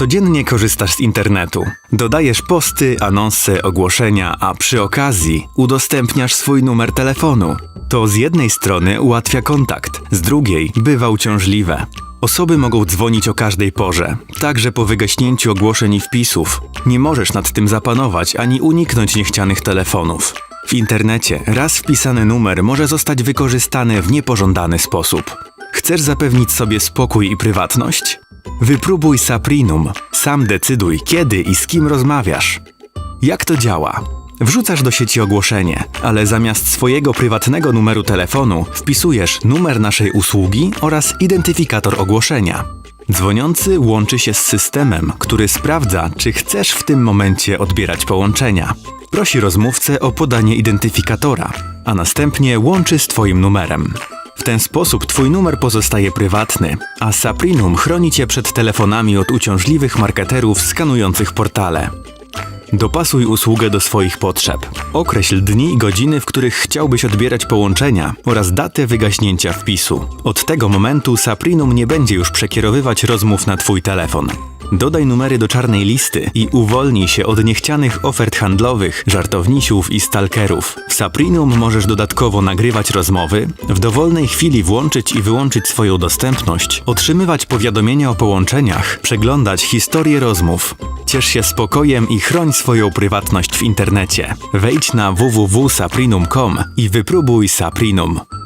Codziennie korzystasz z internetu. Dodajesz posty, anonsy, ogłoszenia, a przy okazji udostępniasz swój numer telefonu. To z jednej strony ułatwia kontakt, z drugiej bywa uciążliwe. Osoby mogą dzwonić o każdej porze, także po wygaśnięciu ogłoszeń i wpisów. Nie możesz nad tym zapanować ani uniknąć niechcianych telefonów. W internecie raz wpisany numer może zostać wykorzystany w niepożądany sposób. Chcesz zapewnić sobie spokój i prywatność? Wypróbuj Saprinum. Sam decyduj, kiedy i z kim rozmawiasz. Jak to działa? Wrzucasz do sieci ogłoszenie, ale zamiast swojego prywatnego numeru telefonu wpisujesz numer naszej usługi oraz identyfikator ogłoszenia. Dzwoniący łączy się z systemem, który sprawdza, czy chcesz w tym momencie odbierać połączenia. Prosi rozmówcę o podanie identyfikatora, a następnie łączy z Twoim numerem. Ten sposób Twój numer pozostaje prywatny, a Saprinum chroni Cię przed telefonami od uciążliwych marketerów skanujących portale. Dopasuj usługę do swoich potrzeb. Określ dni i godziny, w których chciałbyś odbierać połączenia oraz datę wygaśnięcia wpisu. Od tego momentu Saprinum nie będzie już przekierowywać rozmów na Twój telefon. Dodaj numery do czarnej listy i uwolnij się od niechcianych ofert handlowych, żartownisiów i stalkerów. W Saprinum możesz dodatkowo nagrywać rozmowy, w dowolnej chwili włączyć i wyłączyć swoją dostępność, otrzymywać powiadomienia o połączeniach, przeglądać historię rozmów. Ciesz się spokojem i chroń swoją prywatność w internecie. Wejdź na www.saprinum.com i wypróbuj Saprinum.